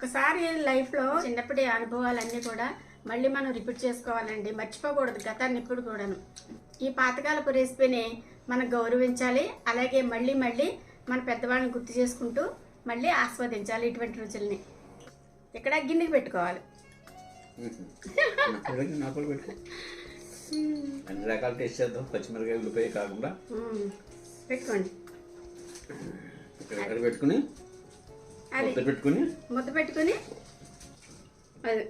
ఒక్కసారి లైఫ్లో చిన్నప్పటి అనుభవాలన్నీ కూడా మళ్ళీ మనం రిపీట్ చేసుకోవాలండి. మర్చిపోకూడదు గతాన్ని ఇప్పుడు కూడాను. ఈ పాతకాలపు రెసిపీని మనం గౌరవించాలి అలాగే మళ్ళీ మళ్ళీ మన పెద్దవాళ్ళని గుర్తు చేసుకుంటూ మళ్ళీ ఆస్వాదించాలి ఇటువంటి రుచుల్ని. ఇక్కడ గిన్నెకి పెట్టుకోవాలి. అన్ని రకాల టేస్ట్ చేద్దాం. పచ్చిమిరకాయ ఉల్లిపాయ కాకుండా. పెట్టుకోండి. ఇక్కడ పెట్టుకుని అది. పెట్టుకుని? ముద్ద పెట్టుకొని అది.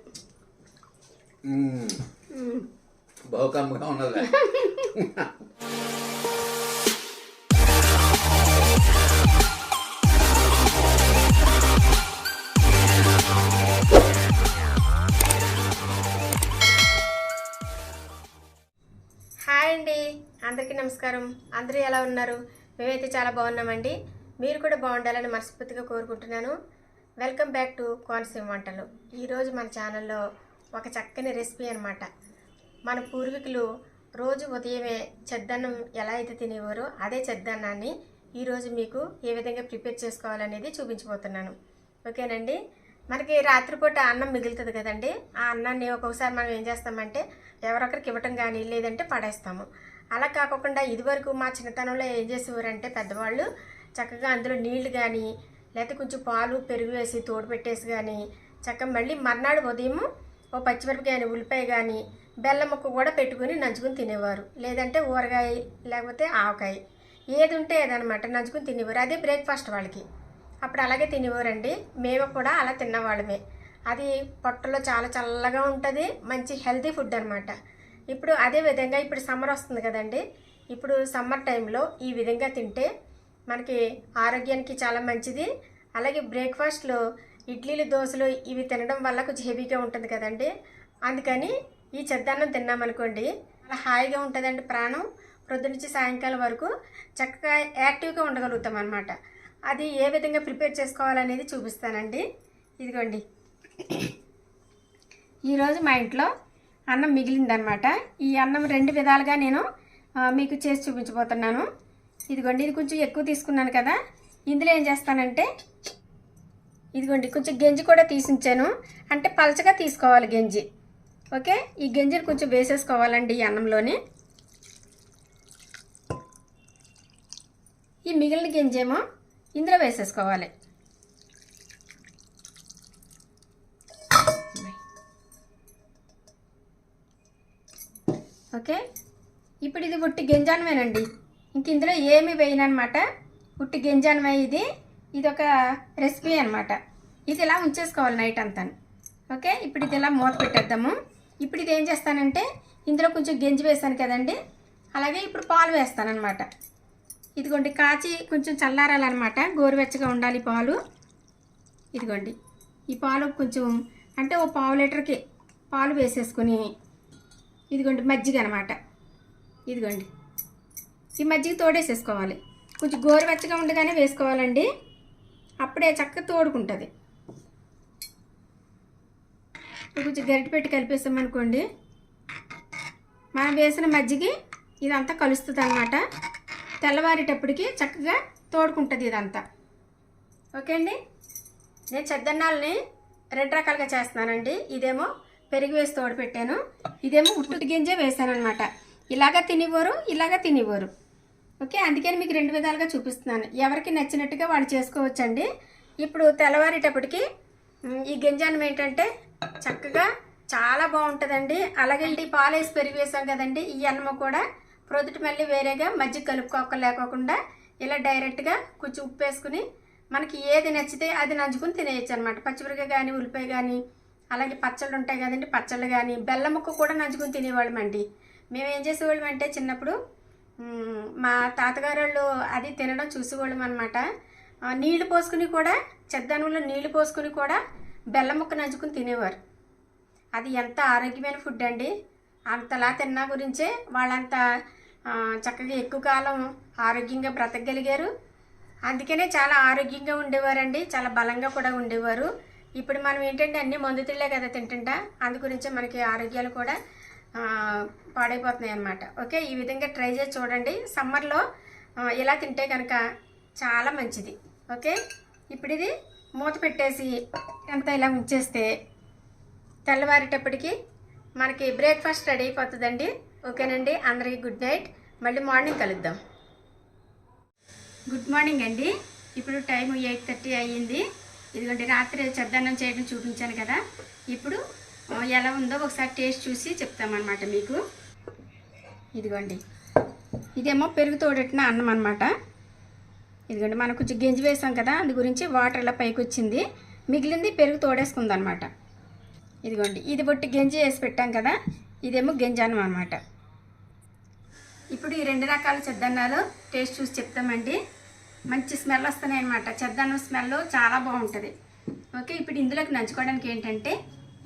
ఉన్నది. హాయ్ అండి. అందరికీ నమస్కారం. అందరూ ఎలా ఉన్నారు? మేమైతే చాలా బాగున్నామండి. మీరు కూడా బాగుండాలని మనస్ఫూర్తిగా కోరుకుంటున్నాను. వెల్కమ్ బ్యాక్ టు కోనసీమ వంటలు. ఈరోజు మన ఛానల్లో ఒక చక్కని రెసిపీ అనమాట మన పూర్వీకులు రోజు ఉదయమే చెద్దన్నం ఎలా అయితే తినేవారో అదే చెద్దన్నాన్ని ఈరోజు మీకు ఏ విధంగా ప్రిపేర్ చేసుకోవాలనేది చూపించబోతున్నాను. ఓకేనండి? మనకి రాత్రిపూట అన్నం మిగులుతుంది కదండి. ఆ అన్నాన్ని ఒక్కొక్కసారి మనం ఏం చేస్తామంటే ఎవరొకరికి ఇవ్వటం కానీ లేదంటే పడేస్తాము. అలా కాకుండా ఇదివరకు మా చిన్నతనంలో ఏం చేసేవారంటే పెద్దవాళ్ళు చక్కగా అందులో నీళ్ళు కానీ లేకపోతే కొంచెం పాలు పెరుగు వేసి తోడు పెట్టేసి కానీ చక్కగా మళ్ళీ మర్నాడు ఉదయం ఓ పచ్చిమిరపకాయ కానీ ఉల్లిపాయ కానీ బెల్లం ముక్క కూడా పెట్టుకుని నంచుకుని తినేవారు. లేదంటే ఊరగాయ లేకపోతే ఆవకాయ. ఏది ఉంటే ఏదనమాట నంచుకుని తినేవారు. అదే బ్రేక్ఫాస్ట్ వాళ్ళకి. అప్పుడు అలాగే తినేవారండి. మేము కూడా అలా తిన్నవాళ్ళమే. అది పొట్టలో చాలా చల్లగా ఉంటుంది. మంచి హెల్తీ ఫుడ్ అనమాట ఇప్పుడు అదే విధంగా ఇప్పుడు సమ్మర్ వస్తుంది కదండి. ఇప్పుడు సమ్మర్ టైంలో ఈ విధంగా తింటే మనకి ఆరోగ్యానికి చాలా మంచిది. అలాగే బ్రేక్ఫాస్ట్లో ఇడ్లీలు దోశలు ఇవి తినడం వల్ల కొంచెం హెవీగా ఉంటుంది కదండి. అందుకని ఈ చెద్దాన్నం తిన్నామనుకోండి అలా హాయిగా ఉంటుందండి ప్రాణం. ప్రొద్దు నుంచి సాయంకాలం వరకు చక్కగా యాక్టివ్గా ఉండగలుగుతాం అనమాట అది ఏ విధంగా ప్రిపేర్ చేసుకోవాలనేది చూపిస్తానండి. ఇదిగోండి. ఈరోజు మా ఇంట్లో అన్నం మిగిలిందనమాట ఈ అన్నం రెండు విధాలుగా నేను మీకు చేసి చూపించబోతున్నాను. ఇదిగోండి ఇది కొంచెం ఎక్కువ తీసుకున్నాను కదా. ఇందులో ఏం చేస్తానంటే ఇదిగోండి కొంచెం గెంజి కూడా తీసించాను. అంటే పలచగా తీసుకోవాలి గెంజి. ఓకే? ఈ గెంజిని కొంచెం వేసేసుకోవాలండి ఈ అన్నంలోని. ఈ మిగిలిన గింజేమో ఇందులో వేసేసుకోవాలి. ఓకే? ఇప్పుడు ఇది ఉట్టి గింజానమేనండి ఇంక ఇందులో ఏమి వేయనమాట ఉట్టి గింజానమే ఇది. ఇది ఒక రెసిపీ అనమాట. ఇది ఇలా ఉంచేసుకోవాలి నైట్ అంతా. ఓకే? ఇప్పుడు ఇది ఇలా మూత పెట్టేద్దాము. ఇప్పుడు ఇది ఏం చేస్తానంటే ఇందులో కొంచెం గింజి వేస్తాను కదండి. అలాగే ఇప్పుడు పాలు వేస్తానమాట ఇదిగోండి కాచి కొంచెం చల్లారాలన్నమాట గోరువెచ్చగా ఉండాలి పాలు. ఇదిగోండి ఈ పాలు కొంచెం అంటే ఓ పావు లీటర్కి పాలు వేసేసుకుని ఇదిగోండి మజ్జిగ అనమాట ఇదిగోండి ఈ మజ్జిగ తోడేసేసుకోవాలి. కొంచెం గోరువెచ్చగా ఉండగానే వేసుకోవాలండి. అప్పుడే చక్కగా తోడుకుంటుంది. కొంచెం గరిటె పెట్టి కలిపేసామనుకోండి. మనం వేసిన మజ్జిగి ఇదంతా కలుస్తుంది అనమాట తెల్లవారేటప్పటికి చక్కగా తోడుకుంటుంది ఇదంతా. ఓకే అండి నేను చెద్దన్నాలని రెండు రకాలుగా చేస్తున్నానండి. ఇదేమో పెరుగు వేసి తోడు పెట్టాను ఇదేమో ఉట్టు గింజే వేసాను అనమాట ఇలాగా తినేవారు ఇలాగా తినేవారు. ఓకే? అందుకని మీకు రెండు విధాలుగా చూపిస్తున్నాను. ఎవరికి నచ్చినట్టుగా వాళ్ళు చేసుకోవచ్చండి. ఇప్పుడు తెల్లవారేటప్పటికి ఈ గింజానం ఏంటంటే చక్కగా చాలా బాగుంటుందండి. అలాగే ఈ పాలు వేసి పెరుగు వేసాం కదండి. ఈ అన్నము కూడా ప్రొదుటి మళ్ళీ వేరేగా మజ్జిగ కలుపుకోక లేకోకుండా ఇలా డైరెక్ట్గా కొంచెం ఉప్పు వేసుకుని మనకి ఏది నచ్చితే అది నంచుకుని తినేయచ్చు అనమాట పచ్చిమిరకాయ కానీ ఉల్లిపాయ కానీ అలాగే పచ్చళ్ళు ఉంటాయి కదండి పచ్చళ్ళు కానీ బెల్లం ముక్క కూడా నంచుకుని తినేవాళ్ళమండి. మేము ఏం చేసేవాళ్ళం అంటే చిన్నప్పుడు మా తాతగారు వాళ్ళు అది తినడం చూసేవాళ్ళం అనమాట నీళ్ళు పోసుకుని కూడా చెద్దనంలో నీళ్ళు పోసుకుని కూడా బెల్లం ముక్క నంచుకుని తినేవారు. అది ఎంత ఆరోగ్యమైన ఫుడ్ అండి. అంతలా తిన్నా గురించే వాళ్ళంత చక్కగా ఎక్కువ కాలం ఆరోగ్యంగా బ్రతకగలిగారు. అందుకనే చాలా ఆరోగ్యంగా ఉండేవారండి. చాలా బలంగా కూడా ఉండేవారు. ఇప్పుడు మనం ఏంటంటే అన్ని మందు తిళ్ళే కదా తింటుంటా. అందు గురించే మనకి ఆరోగ్యాలు కూడా పాడైపోతున్నాయి అనమాట ఓకే ఈ విధంగా ట్రై చేసి చూడండి. సమ్మర్లో ఇలా తింటే కనుక చాలా మంచిది. ఓకే ఇప్పుడు ఇది మూత పెట్టేసి ఎంత ఇలా ఉంచేస్తే తెల్లవారేటప్పటికి మనకి బ్రేక్ఫాస్ట్ రెడీ అయిపోతుందండి. ఓకేనండి అందరికీ గుడ్ నైట్. మళ్ళీ మార్నింగ్ కలుద్దాం. గుడ్ మార్నింగ్ అండి. ఇప్పుడు టైం ఎయిట్ థర్టీ అయ్యింది. ఇదిగోండి రాత్రి చద్దన్నం చేయడం చూపించాను కదా. ఇప్పుడు ఎలా ఉందో ఒకసారి టేస్ట్ చూసి చెప్తామన్నమాట మీకు. ఇదిగోండి. ఇదేమో పెరుగు తోడెట్టిన అన్నం అనమాట ఇదిగోండి మనం కొంచెం గెంజి వేసాం కదా అందు గురించి వాటర్ ఇలా పైకి వచ్చింది. మిగిలింది పెరుగు తోడేసుకుంది అనమాట ఇదిగోండి ఇది బొట్టి గెంజి వేసి పెట్టాం కదా ఇదేమో గెంజానం అనమాట ఇప్పుడు ఈ రెండు రకాల చెద్దన్నాలు టేస్ట్ చూసి చెప్తామండి. మంచి స్మెల్ వస్తున్నాయి అనమాట చెద్దన్నం స్మెల్ చాలా బాగుంటుంది. ఓకే ఇప్పుడు ఇందులోకి నంచుకోవడానికి ఏంటంటే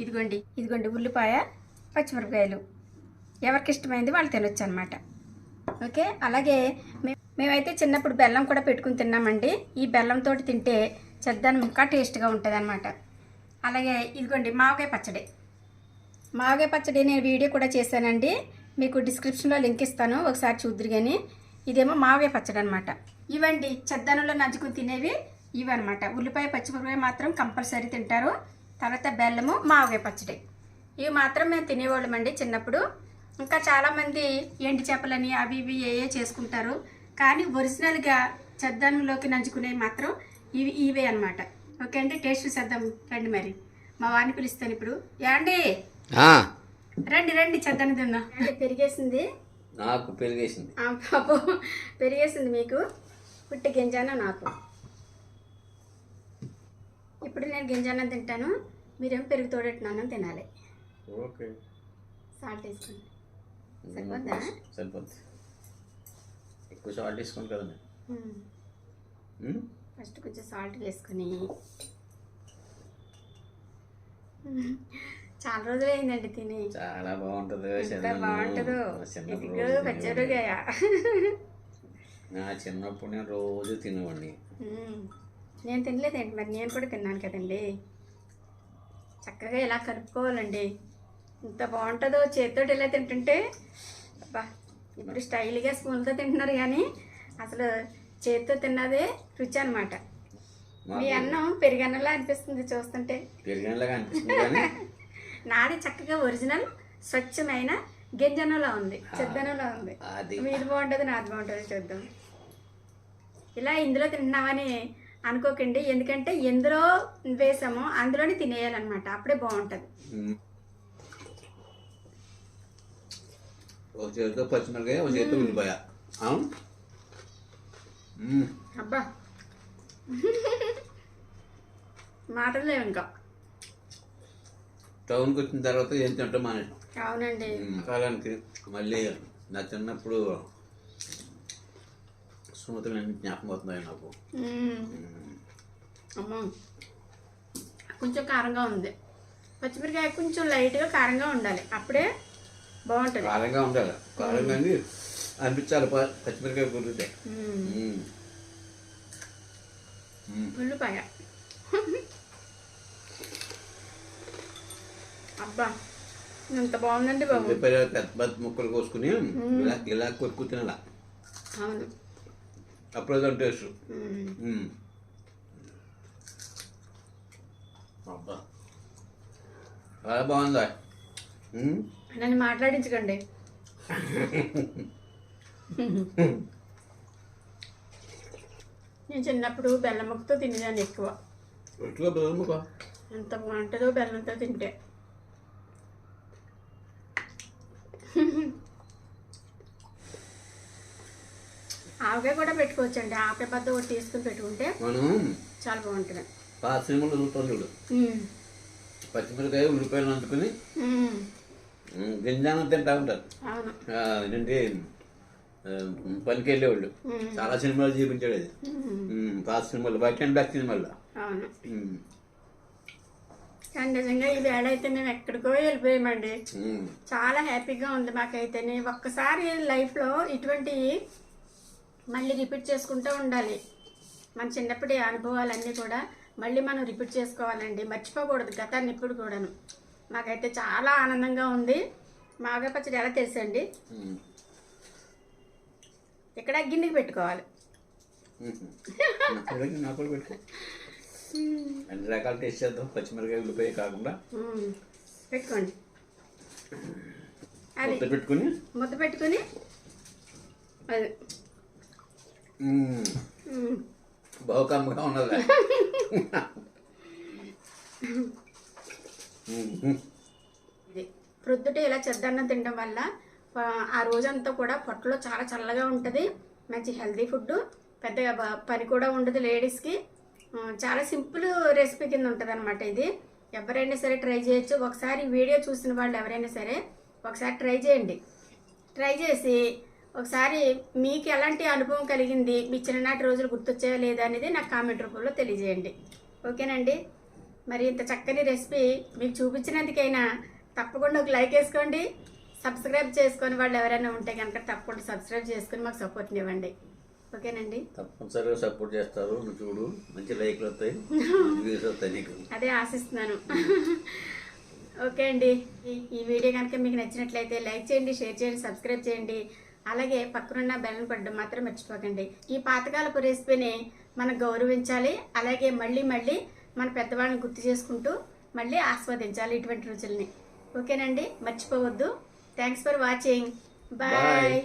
ఇదిగోండి ఇదిగోండి ఉల్లిపాయ పచ్చిమిరపకాయలు. ఎవరికి ఇష్టమైంది వాళ్ళు తినొచ్చు అనమాట ఓకే? అలాగే మేమైతే చిన్నప్పుడు బెల్లం కూడా పెట్టుకుని తిన్నామండి. ఈ బెల్లంతో తింటే చెద్దన్నం ఇంకా టేస్ట్గా ఉంటుంది అనమాట అలాగే ఇదిగోండి మావకాయ పచ్చడి. మావకాయ పచ్చడి నేను వీడియో కూడా చేశానండి. మీకు డిస్క్రిప్షన్లో లింక్ ఇస్తాను ఒకసారి చూద్దరు కానీ ఇదేమో మావకాయ పచ్చడి అనమాట ఇవండి చెద్దానంలో నంచుకుని తినేవి ఇవి అనమాట ఉల్లిపాయ పచ్చిమిరపకాయ మాత్రం కంపల్సరీ తింటారు. తర్వాత బెల్లము మావకాయ పచ్చడి. ఇవి మాత్రం మేము తినేవాళ్ళమండి చిన్నప్పుడు. ఇంకా చాలామంది ఎండి చేపలని అవి ఇవి ఏ ఏ చేసుకుంటారు. కానీ ఒరిజినల్గా చెద్దనంలోకి నంచుకునేవి మాత్రం ఇవి ఇవే అనమాట ఓకే అండి టేస్ట్ చూసేద్దాం రండి మరి. మా వారిని పిలుస్తాను ఇప్పుడు. యాండి రండి రండి చెద్దన తిందాం అంటే పెరిగేసింది? నాకు పెరిగేసింది. ఆ పాపం పెరిగేసింది మీకు. పుట్టి గింజాన నాకు? ఇప్పుడు నేను గింజానం తింటాను. మీరేం పెరుగు తోడెట్టినాను తినాలి. ఓకే. సాల్ట్ వేసుకోండి. సరిపోద్దా? సరిపోద్ది. ఎక్కువ సాల్ట్ వేసుకోండి. ఉమ్? ఫస్ట్ కొంచెం సాల్ట్ వేసుకుని. చాలా రోజులు అయిందండి తిని. చాలా బాగుంటుంది. బాగుంటుందో. పచ్చడిగాయ నా చిన్నప్పుడు నేను రోజు తినేవాడిని. నేను తినలేదండి మరి నేను కూడా తిన్నాను కదండి. చక్కగా ఇలా కలుపుకోవాలండి? ఎంత బాగుంటుందో చేతితో ఇలా తింటుంటే? అబ్బా ఇప్పుడు స్టైల్గా స్పూన్తో తింటున్నారు కానీ అసలు చేతితో తిన్నదే రుచి అనమాట మీ అన్నం పెరిగన్నలా అనిపిస్తుంది చూస్తుంటే. నాది చక్కగా ఒరిజినల్ స్వచ్ఛమైన గింజనంలో ఉంది చెద్దనంలో ఉంది. మీది బాగుంటుంది నాది బాగుంటుంది చూద్దాం. ఇలా ఇందులో తింటున్నామని అనుకోకండి. ఎందుకంటే ఎందులో వేసామో అందులోనే తినేయాలన్నమాట. అప్పుడే బాగుంటుంది. ఒక చేతితో పచ్చిమిరకాయ ఒక చేతితో ఉల్లిపాయ. అబ్బా. మాటలు ఇంకా. టౌన్కి వచ్చిన తర్వాత ఏం తింటాం మానేసాం అవునండి. కాలానికి మళ్ళీ నా చిన్నప్పుడు స్మృతులు జ్ఞాపకం అవుతున్నాయి నాకు. అమ్మో. కొంచెం కారంగా ఉంది. పచ్చిమిరకాయ కొంచెం లైట్గా కారంగా ఉండాలి. అప్పుడే బాగుంటుంది. కారంగా ఉండాలి. కారంగా అనిపించాలి పచ్చిమిరకాయ కుదిరితే. ఉల్లిపాయ. అబ్బా ఎంత బాగుందండి బాబు. పెద్ద పెద్ద ముక్కలు కోసుకుని ఇలా ఇలా కొరుకు తినాల. అవును. అప్పుడు టేస్ట్ మ్మ్. ఉమ్. అబ్బా చాలా బాగుందా ఉమ్. నన్ను మాట్లాడించకండి. నేను చిన్నప్పుడు బెల్లం ముక్కతో తినేదాన్ని ఎక్కువ. ఎట్లా ఎంత బాగుంటుందో బెల్లంతో తింటే. ఆవకాయ కూడా పెట్టుకోవచ్చండి. ఆవకాయ పద్ద ఒకటి తీసుకుని పెట్టుకుంటే మనం చాలా బాగుంటుంది. సినిమాలో చూస్తాం చూడు. పచ్చిమిరకాయ ఉల్లిపాయలు అందుకుని. గింజానం తింటా ఉంటారు. ఏంటంటే పనికి వెళ్ళేవాళ్ళు. చాలా సినిమాలు చూపించాడు అది. పాత సినిమాలు వైట్ అండ్ బ్లాక్ సినిమాల్లో కానీ నిజంగా ఈ వేళ అయితే మేము ఎక్కడికో వెళ్ళిపోయామండి. చాలా హ్యాపీగా ఉంది మాకైతే ఒక్కసారి లైఫ్లో ఇటువంటి మళ్ళీ రిపీట్ చేసుకుంటూ ఉండాలి. మన చిన్నప్పటి అనుభవాలన్నీ కూడా మళ్ళీ మనం రిపీట్ చేసుకోవాలండి. మర్చిపోకూడదు. గతాన్ని ఇప్పుడు కూడాను. మాకైతే చాలా ఆనందంగా ఉంది. మాగా పచ్చడి ఎలా తెలుసండి? ఇక్కడ గిన్నెకి పెట్టుకోవాలి. అన్ని రకాలు టేస్ట్ చేద్దాం. పచ్చిమిరకాయ ఉల్లిపాయ కాకుండా. పెట్టుకోండి. అది ముద్ద పెట్టుకుని? ముద్ద పెట్టుకుని అది. మ్మ్. ఉన్నది ఇది. ప్రొద్దుట ఇలా చెద్దన్నం తినడం వల్ల ఆ, రోజంతా కూడా పొట్టలో చాలా చల్లగా ఉంటుంది. మంచి హెల్తీ ఫుడ్. పెద్దగా పని కూడా ఉండదు లేడీస్కి. చాలా సింపుల్ రెసిపీ కింద ఉంటుంది అనమాట ఇది. ఎవరైనా సరే ట్రై చేయొచ్చు. ఒకసారి వీడియో చూసిన వాళ్ళు ఎవరైనా సరే ఒకసారి ట్రై చేయండి. ట్రై చేసి ఒకసారి మీకు ఎలాంటి అనుభవం కలిగింది? మీ చిన్ననాటి రోజులు గుర్తొచ్చాయా లేదా అనేది నాకు కామెంట్ రూపంలో తెలియజేయండి. ఓకేనండి? మరి ఇంత చక్కని రెసిపీ మీకు చూపించినందుకైనా తప్పకుండా ఒక లైక్ వేసుకోండి. సబ్స్క్రైబ్ చేసుకొని వాళ్ళు ఎవరైనా ఉంటే కనుక తప్పకుండా సబ్స్క్రైబ్ చేసుకొని మాకు సపోర్ట్ని ఇవ్వండి. ఓకేనండి? తప్పనిసరిగా సపోర్ట్ చేస్తారు. నువ్వు చూడు మంచి లైక్లు వస్తాయి. వ్యూస్ వస్తాయి నీకు. అదే ఆశిస్తున్నాను. ఓకే అండి. ఈ- ఈ వీడియో కనుక మీకు నచ్చినట్లయితే లైక్ చేయండి షేర్ చేయండి సబ్స్క్రైబ్ చేయండి. అలాగే పక్కనున్న బెల్లం కొట్టడం మాత్రం మర్చిపోకండి. ఈ పాతకాలపు రెసిపీని మనం గౌరవించాలి అలాగే మళ్ళీ మళ్ళీ మన పెద్దవాళ్ళని గుర్తు చేసుకుంటూ మళ్ళీ ఆస్వాదించాలి ఇటువంటి రుచుల్ని. ఓకేనండి? మర్చిపోవద్దు. Thanks for watching bye